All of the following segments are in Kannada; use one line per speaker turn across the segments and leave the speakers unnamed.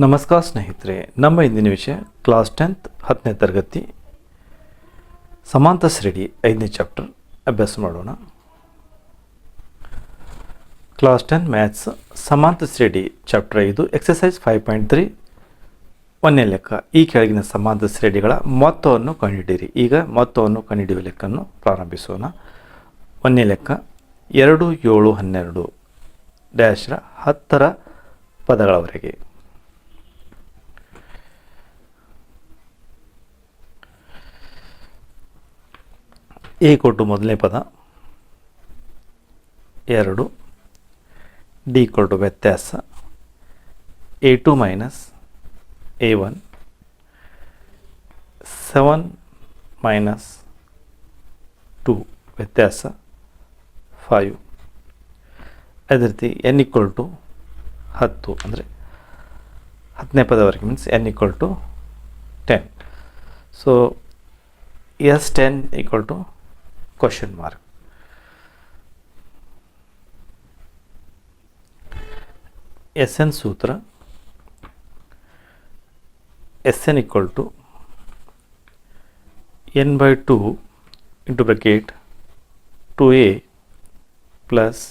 ನಮಸ್ಕಾರ ಸ್ನೇಹಿತರೆ, ನಮ್ಮ ಇಂದಿನ ವಿಷಯ ಕ್ಲಾಸ್ ಟೆಂತ್ ಹತ್ತನೇ ತರಗತಿ ಸಮಾಂತ ಶ್ರೇಣಿ ಐದನೇ ಚಾಪ್ಟರ್ ಅಭ್ಯಾಸ ಮಾಡೋಣ. ಕ್ಲಾಸ್ ಟೆನ್ ಮ್ಯಾಥ್ಸ್ ಸಮಾಂತ ಶ್ರೇಣಿ ಚಾಪ್ಟರ್ ಐದು ಎಕ್ಸಸೈಸ್ ಫೈವ್ ಪಾಯಿಂಟ್ ತ್ರೀ ಒಂದನೇ ಲೆಕ್ಕ. ಈ ಕೆಳಗಿನ ಸಮಾಂತ ಶ್ರೇಣಿಗಳ ಮೊತ್ತವನ್ನು ಕಂಡುಹಿಡಿಯಿರಿ. ಈಗ ಮೊತ್ತವನ್ನು ಕಂಡುಹಿಡಿಯುವ ಲೆಕ್ಕನ್ನು ಪ್ರಾರಂಭಿಸೋಣ. ಒಂದನೇ ಲೆಕ್ಕ, ಎರಡು ಏಳು ಹನ್ನೆರಡು ಡ್ಯಾಶ್ರ ಹತ್ತರ ಪದಗಳವರೆಗೆ. ಎ ಕೊಟ್ಟು ಮೊದಲನೇ ಪದ. ಎರಡು. ಡಿ ಕೊಟ್ಟು ವ್ಯತ್ಯಾಸ. A two minus A one. Seven minus two. ವ್ಯತ್ಯಾಸ ಫೈವ್. ಅದೇ ರೀತಿ ಎನ್ ಈಕ್ವಲ್ ಟು ಹತ್ತು. ಅಂದರೆ ಹತ್ತನೇ ಪದವರೆಗೆ means N equal to ten. So S ten equal to question mark S N ಸೂತ್ರ S N equal to N by two into bracket two A plus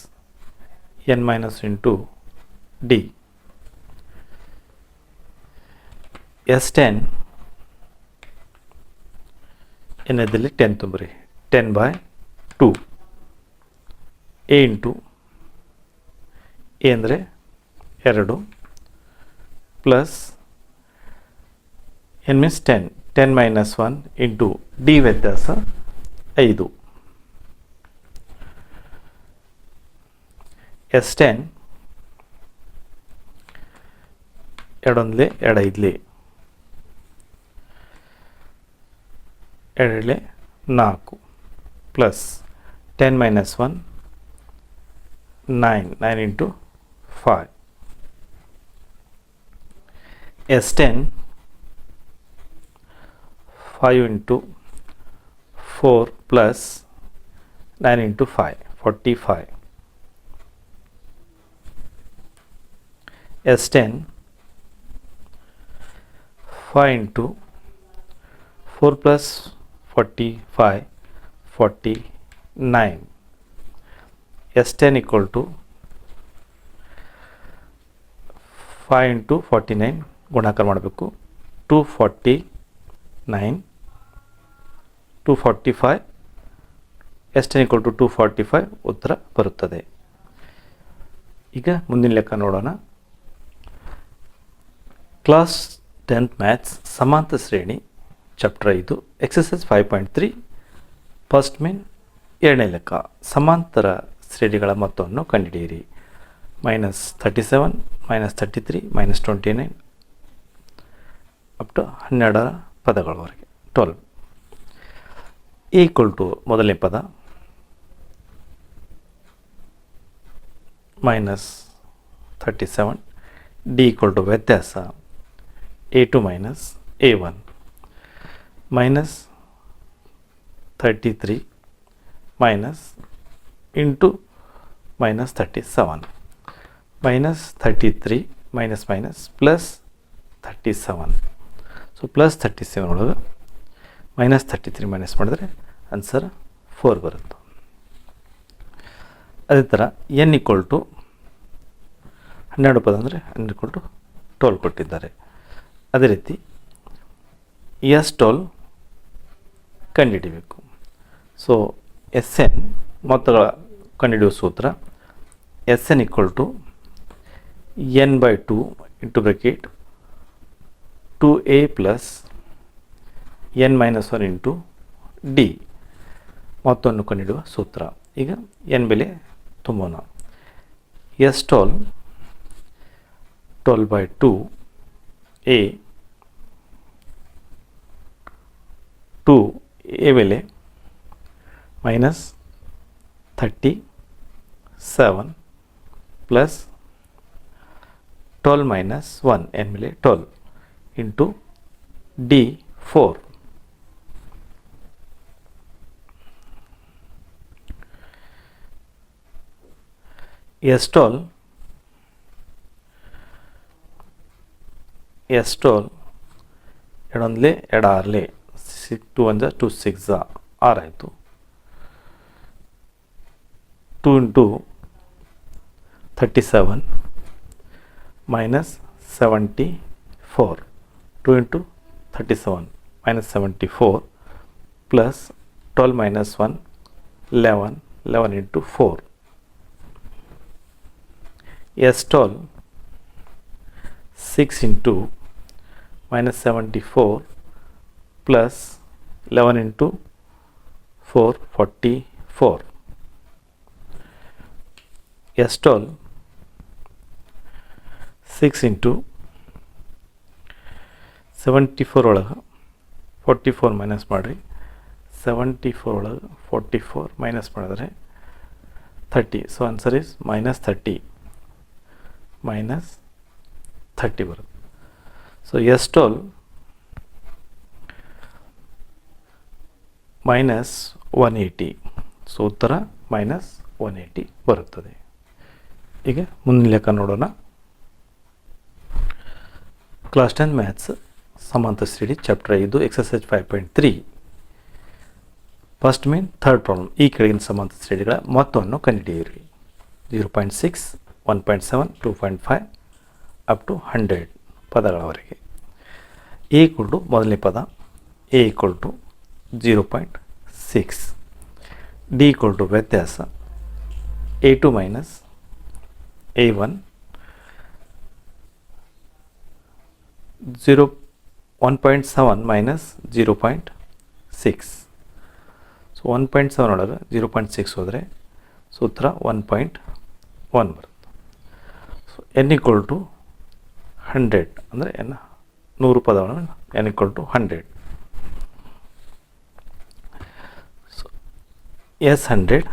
N minus into D S ten ಎನ್ನದಲ್ಲಿ ten ತುಂಬ್ರಿ ten by two A into A ಅಂದರೆ ಎರಡು plus N means ten ten minus one into D ವ್ಯತ್ಯಾಸ ಐದು. ಎಸ್ ಟೆನ್ ಎರಡೊಂದಲೇ ಎರಡೈದ್ಲಿ. ಎರಡಲೆ ನಾಲ್ಕು. plus 10 minus 1 9 9 into 5 s10 5 into 4 plus 9 into 5 45 s10 5 into 4 plus 45 forty nine. S ten equal to five into forty nine ಗುಣಾಕಾರ ಮಾಡಬೇಕು. Two forty nine two forty five S ten equal to two forty five ಉತ್ತರ ಬರುತ್ತದೆ. ಈಗ ಮುಂದಿನ ಲೆಕ್ಕ ನೋಡೋಣ. ಕ್ಲಾಸ್ ಟೆಂತ್ ಮ್ಯಾಥ್ಸ್ ಸಮಾಂತ ಶ್ರೇಣಿ ಚಾಪ್ಟರ್ ಇದು exercise five point three first mean, ಎರಡನೇ ಲೆಕ್ಕ. ಸಮಾಂತರ ಶ್ರೇಣಿಗಳ ಮೊತ್ತವನ್ನು ಕಂಡುಹಿಡಿಯಿರಿ minus thirty seven, minus thirty three, minus twenty nine, up to ಹನ್ನೆರಡರ ಪದಗಳವರೆಗೆ. ಟ್ವೆಲ್ವ್ ಈಕ್ವಲ್ ಟು ಮೊದಲನೇ ಪದ. Minus thirty seven, D equal to ವ್ಯತ್ಯಾಸ. A two minus A one. Minus thirty three minus into minus thirty seven minus thirty three minus minus plus thirty seven so plus thirty seven ಒಳಗೆ ಮೈನಸ್ ಥರ್ಟಿ ತ್ರೀ ಮೈನಸ್ ಮಾಡಿದ್ರೆ ಆನ್ಸರ್ ಫೋರ್ ಬರುತ್ತೆ. ಅದೇ ಥರ ಎನ್ ಈಕ್ವಲ್ ಟು ಹನ್ನೆರಡು ಪದ ಅಂದರೆ ಹನ್ನೆರಡು ಈಕ್ವಲ್ ಟು ಟ್ವೆಲ್ ಕೊಟ್ಟಿದ್ದಾರೆ. ಅದೇ ರೀತಿ ಎಸ್ ಟೋಲ್ ಕಂಡುಹಿಡಿಬೇಕು. ಸೊ ಎಸ್ ಎನ್ ಮೊತ್ತಗಳ ಕಂಡುಹಿಡಿಯುವ ಸೂತ್ರ. S N equal to N by two into bracket two A plus N minus one into D ಮೊತ್ತವನ್ನು ಕಂಡುಹಿಡುವ ಸೂತ್ರ. ಈಗ ಎನ್ ಬೆಲೆ ತುಂಬೋಣ. S twelve twelve by two A two A ಬೆಲೆ minus 37 plus 12 minus 1 n ಮೇಲೆ 12 into d4 S12 S12 ಎರಡೊಂದಲೇ ಎರಡಾರಲಿ ಸಿಕ್ ಟು ಒಂದು ಟು ಸಿಕ್ಸ್ ಆರಾಯಿತು 2 into 37 minus 74 2 into 37 minus 74 plus 12 minus 1 11 11 into Yes, twelve. 6 into minus 74 plus 11 into 4 44 S twelve six into seventy four ಒಳಗೆ ಫೋರ್ಟಿ ಫೋರ್ ಮೈನಸ್ ಮಾಡಿರಿ. ಸೆವೆಂಟಿ ಫೋರ್ ಒಳಗೆ ಫೋರ್ಟಿ ಫೋರ್ ಮೈನಸ್ ಮಾಡಿದ್ರೆ thirty so answer is minus thirty minus thirty ಬರುತ್ತೆ. So S twelve minus one eighty so ಉತ್ತರ ಮೈನಸ್ ಒನ್ ಏಯ್ಟಿ ಬರುತ್ತದೆ. ಈಗ ಮುಂದಿನ ಲೆಕ್ಕ ನೋಡೋಣ ಕ್ಲಾಸ್ ಟೆನ್ ಮ್ಯಾಥ್ಸ್ ಸಮಾಂತರ ಶ್ರೇಣಿ ಚಾಪ್ಟರ್ ಐದು exercise five point three first mean third problem ಈ ಕೆಳಗಿನ ಸಮಾಂತರ ಶ್ರೇಣಿಗಳ ಮೊತ್ತವನ್ನು ಕಂಡುಹಿಡಿಯಿರಿ zero point six one point seven two point five up to hundred ಪದಗಳವರೆಗೆ A equal to ಮೊದಲನೇ ಪದ A equal to zero point six D equal to ವ್ಯತ್ಯಾಸ A two minus A one zero one point seven minus zero point six so one point seven ಒಳಗೆ ಜೀರೋ ಪಾಯಿಂಟ್ ಸಿಕ್ಸ್ ಹೋದರೆ ಸೂತ್ರ ಒನ್ ಪಾಯಿಂಟ್ ಒನ್ ಬರುತ್ತೆ. So N equal to hundred ಅಂದರೆ ಎನ್ ನೂರು ಪದಗಳನ್ನು N equal to hundred so S hundred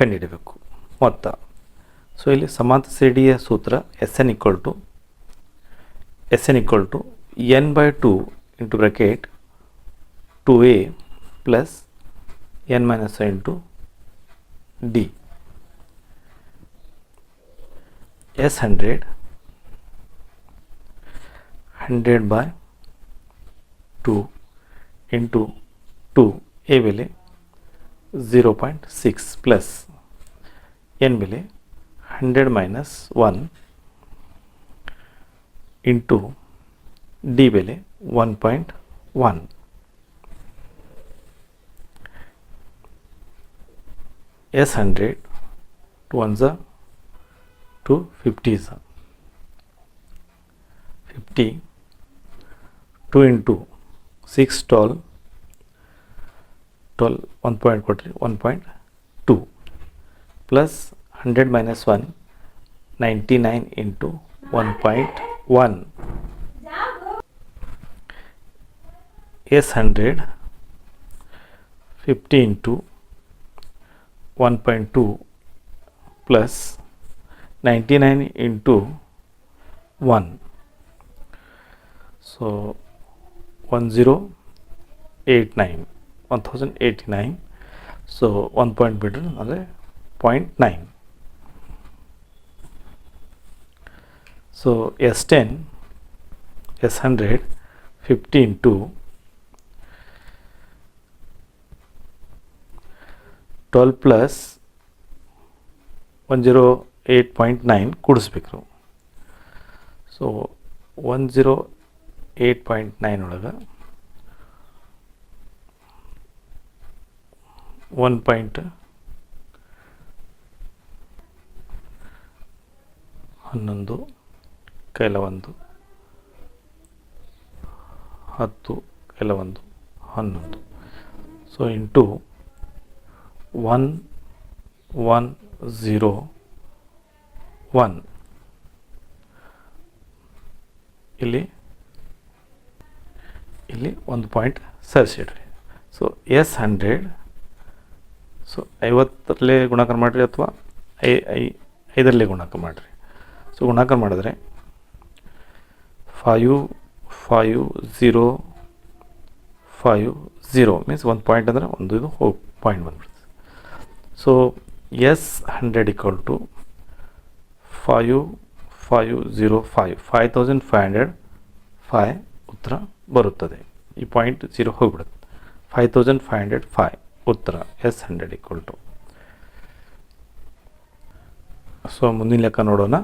ಕಂಡುಹಿಡಬೇಕು ಮೊತ್ತ. सो इले समीडिया सूत्र S N equal to S N equal to N by two into bracket two A plus N minus into D S hundred hundred by two into two A बेले zero point six plus N बेले 100 minus 1 into d value 1.1 s 100 to answer to 50 is 50 2 into 6 tall tall 1.2 1.2 plus 100 minus 1 99 into 1.1 S 100 50 into 1.2 plus 99 into 1 so 1089 1089 so 1 point better 0.9 into twelve plus one zero eight point nine ಕೂಡಿಸ್ಬೇಕು so one zero eight point nine ಒಳಗೆ ಒನ್ ಪಾಯಿಂಟ್ ಹನ್ನೊಂದು ಕೆಲವೊಂದು. ಹತ್ತು, ಕೆಲವೊಂದು, ಹನ್ನೊಂದು. So into one one zero one ಇಲ್ಲಿ ಇಲ್ಲಿ ಒಂದು ಪಾಯಿಂಟ್ ಸರಿಸಿಡ್ರಿ. ಸೊ ಎಸ್ ಹಂಡ್ರೆಡ್ ಸೊ ಐವತ್ತರಲ್ಲೇ ಗುಣಾಕಾರ ಮಾಡಿರಿ ಅಥವಾ ಐ ಐ, ಐದರಲ್ಲೇ ಗುಣಾಕಾರ ಮಾಡಿರಿ. ಸೊ ಗುಣಾಕಾರ ಮಾಡಿದ್ರೆ five five zero five zero means ಒಂದು ಪಾಯಿಂಟ್ ಅಂದರೆ ಒಂದು ಇದು ಹೋಗಿ ಪಾಯಿಂಟ್ ಬಂದ್ಬಿಡ್ತದೆ so S hundred equal to five five zero five five thousand five hundred five ಉತ್ತರ ಬರುತ್ತದೆ. ಈ point zero ಹೋಗಿಬಿಡುತ್ತೆ. Five thousand five hundred five ಉತ್ತರ. S hundred equal to so ಮುಂದಿನ ಲೆಕ್ಕ ನೋಡೋಣ.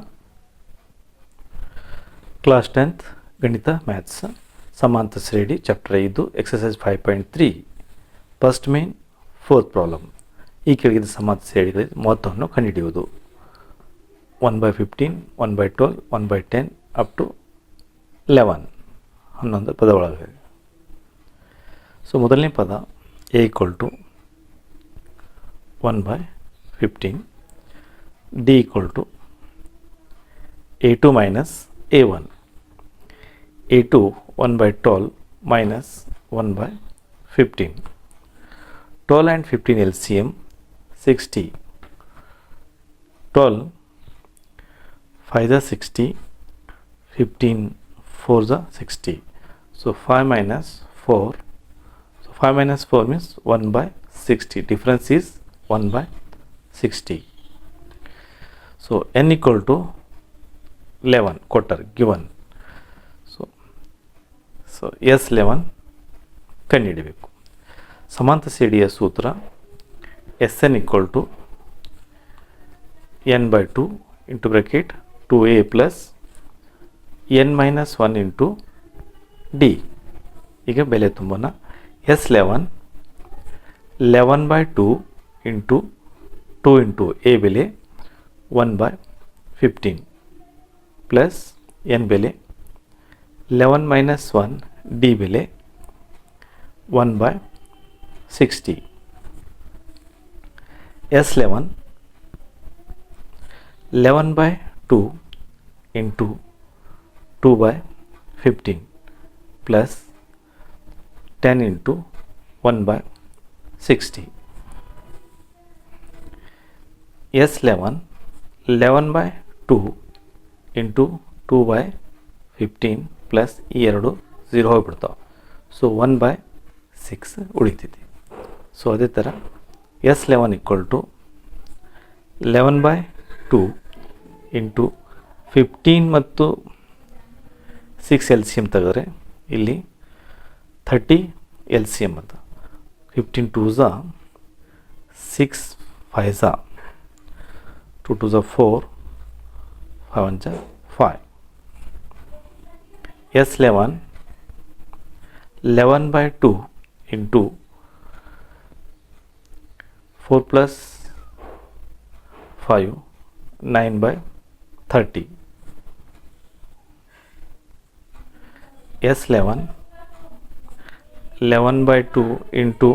ಕ್ಲಾಸ್ ಟೆಂತ್ ಗಣಿತ ಮ್ಯಾಥ್ಸ್ ಸಮಾಂತರ ಶ್ರೇಣಿ ಚಾಪ್ಟರ್ ಐದು exercise five point three first main fourth problem ಈ ಕೆಳಗಿನ ಸಮಾಂತರ ಶ್ರೇಣಿಗಳ ಮೊತ್ತವನ್ನು ಕಂಡುಹಿಡಿಯುವುದು one by fifteen one by twelve one by ten up to eleven ಹನ್ನೊಂದು ಪದ ಒಳಗೆ ಸೊ ಮೊದಲನೇ ಪದ A equal to one by fifteen D equal to A two minus A one a2 1 by 12 minus 1 by 15 12 and 15 LCM 60 12 5 the 60 15 4 the 60 so 5 minus 4 so 5 minus 4 means 1 by 60 difference is 1 by 60 so n equal to 11 quarter given. So S eleven ಕಂಡುಹಿಡಬೇಕು ಸಮಾಂತರ ಶ್ರೇಣಿಯ ಸೂತ್ರ S N equal to N by two into bracket two A plus N minus one into D ಈಗ ಬೆಲೆ ತುಂಬೋಣ S eleven eleven by two into two into A ಬೆಲೆ one by fifteen plus N ಬೆಲೆ लेवन माइनस वन डी बेले one by sixty S eleven eleven by two into two by fifteen plus ten into one by sixty S eleven eleven by two into two by fifteen plus ಈ ಎರಡು ಝೀರೋ ಹೋಗ್ಬಿಡ್ತಾವೆ. ಸೊ ಒನ್ ಬೈ ಸಿಕ್ಸ್ ಉಳಿತೈತಿ. ಸೊ ಅದೇ ಥರ S eleven equal to eleven by two into fifteen ಮತ್ತು ಸಿಕ್ಸ್ ಎಲ್ ಸಿ ಎಂ ತೆಗೆದ್ರೆ ಇಲ್ಲಿ ಥರ್ಟಿ ಎಲ್ ಸಿ ಎಂ ಅಂತ. ಫಿಫ್ಟೀನ್ ಟೂ ಝಾ ಸಿಕ್ಸ್ ಫೈವ್ ಝಾ ಟು ಟು ಝಾ four five one Jha five S eleven eleven by two into four plus five nine by thirty S eleven eleven by two into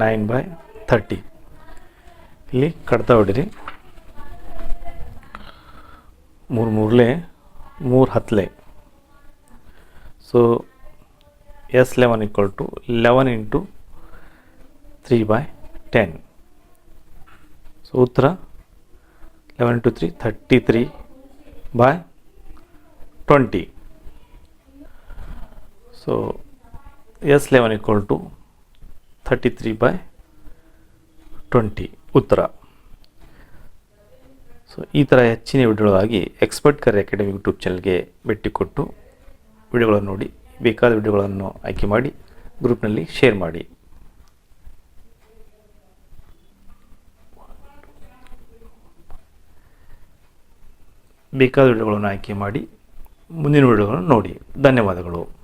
nine by thirty ಇಲ್ಲಿ ಕಟ್ತಾ ಹೊಡಿರಿ ಮೂರು ಮೂರಲೆ ಮೂರು ಹತ್ತಲೆ so S eleven equal to eleven into three by ten so ಉತ್ತರ eleven into three thirty three by twenty so S eleven equal to thirty three by twenty ಉತ್ತರ ಸೊ ಈ ಥರ ಹೆಚ್ಚಿನ ವಿಡಿಯೋಗಳಾಗಿ ಎಕ್ಸ್ಪರ್ಟ್ ಕರಿ ಅಕಾಡೆಮಿ ಯೂಟ್ಯೂಬ್ ಚಾನಲ್ಗೆ ಭೇಟಿ ಕೊಟ್ಟು ವಿಡಿಯೋಗಳನ್ನು ನೋಡಿ, ಬೇಕಾದ ವಿಡಿಯೋಗಳನ್ನು ಆಯ್ಕೆ ಮಾಡಿ, ಗ್ರೂಪ್ನಲ್ಲಿ ಶೇರ್ ಮಾಡಿ. ಬೇಕಾದ ವಿಡಿಯೋಗಳನ್ನು ಆಯ್ಕೆ ಮಾಡಿ, ಮುಂದಿನ ವಿಡಿಯೋಗಳನ್ನು ನೋಡಿ. ಧನ್ಯವಾದಗಳು.